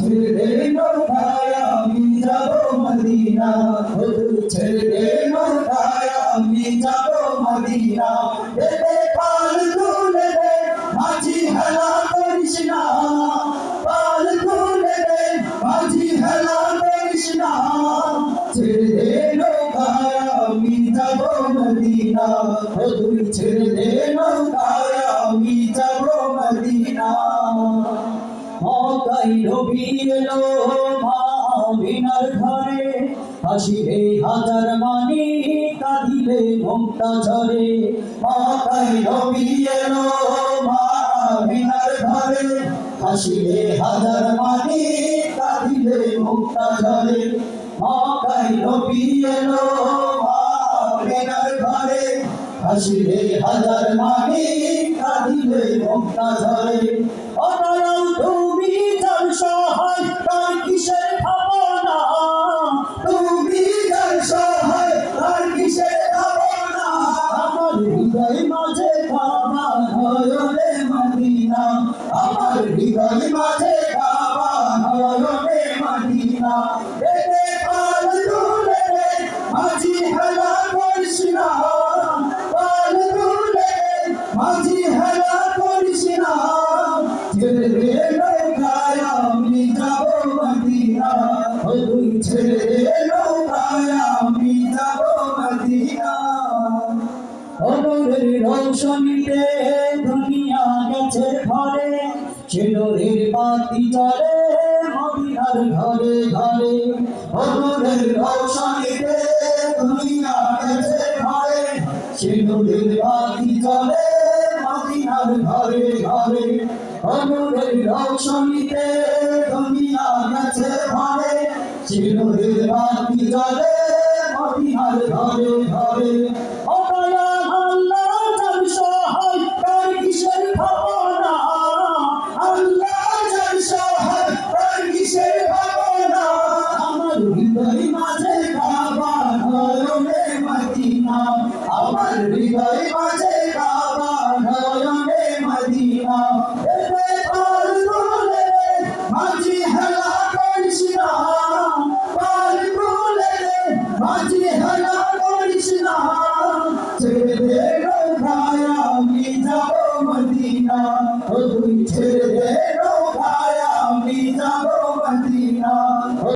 ছেড়ে নৌকায় আমি যাব মদিনা তুই ছেড়ে নৌকায় আমি যাব মদিনা এতে পাল তুলে দে মাঝি হেলা করিস না পাল তুলে দে মাঝি হেলা করিস না ছেড়ে দে মকাই রবি এলো মা আমিনার ঘরে হাসিবে হাজার মানি, কাঁদিবে মুক্তা ঝরে। মকাই রবি এলো মা আমিনার ঘরে হাসিবে হাজার মানি, কাঁদিবে মুক্তা ঝরে। মকাই রবি এলো মা আমিনার ঘরে হাসিবে হাজার মানি, কাঁদিবে মুক্তা ঝরে। সহায় তার কিসের ভাবনা? তুমি যার সহায় তার কিসের ভাবনা? আমার হৃদয় মাঝে কাবা নয়নে মদিনা আমার হৃদয় মাঝে কাবা নয়নে মদিনা এতে পাল তুলে দে, মাঝি হেলা না পাল তুলে দে, মাঝি হেলা করিস না ছেড়ে রৌশনীতে দুনিয়া গেছে ঘরে বাতি জলে মদিনার ঘরে ঘরে অনরের রৌশনীতে দুনিয়া গেছে ঘরে ছেলের বাতি জলে মদিনার ঘরে ঘরে অনরের রৌশনীতে ছেলের বাতি জলে মদিনার ঘরে ঘরে অতয়া আল্লাহ যার সহায় তার কিসের ভাবনা আল্লাহ যার সহায় তার কিসের ভাবনা আমার হৃদয় মাঝে কাবা নয়নে মদিনা আমার হৃদয় মাঝে world will be turned